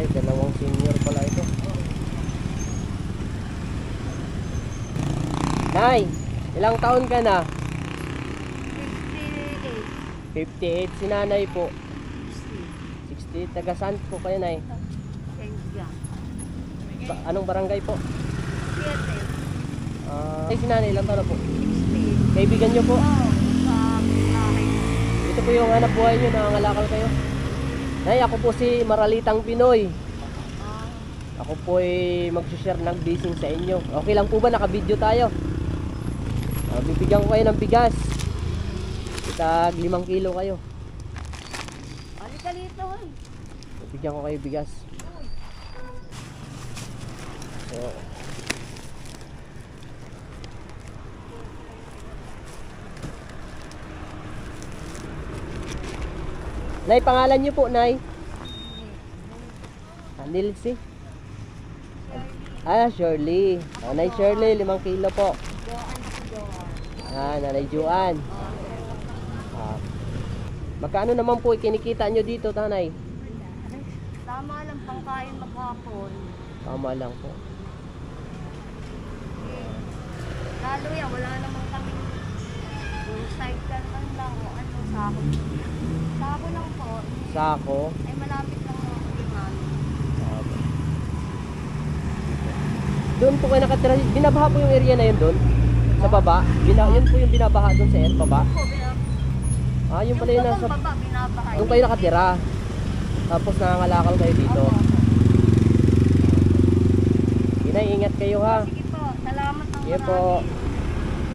Ay, dalawang senior pala ito. Nay, ilang taon ka na? 58. 58 si nanay po. 60. 60. Taga saan po kayo, Nay? Ba anong barangay po? 7. Uh, ay, si nanay, ilang taon po? 60. Kaibigan nyo po? Oo. Oh, uh, Ito po yung anak buhay nyo, nangangalakal kayo? Nay, ako po si Maralitang Pinoy. Ah, Ako po ay mag-share ng blessing sa inyo. Okay lang po ba? Naka-video tayo. Ah, bibigyan ko kayo ng bigas. Itag limang kilo kayo. halika dito, hoy. Bibigyan ko kayo bigas. So, Nay, pangalan niyo po, Nay? Ah, Nilsi? Ah, Shirley. Ah, Nay Shirley, limang kilo po. Ah, Nanay Juan. Ah. Magkano naman po kinikita nyo dito, Tanay? Tama lang pangkain maghapon. Tama lang po. Eh, lalo yan, wala naman kami yung cycle lang lang o ano, sako. Sako lang po. Sako. Ay malapit lang ang ulingan. Ah, Doon po kayo nakatira. Binabaha po yung area na yun doon? Sa baba? Bina, yun po yung binabaha doon sa air, baba? Po, Ah, yun pala yung yung nasa... baba, binabahay. Doon kayo nakatira. Tapos nangangalakal kayo dito. Opo. Inay, ingat kayo ha. Sige po, salamat ng Sige marami. po.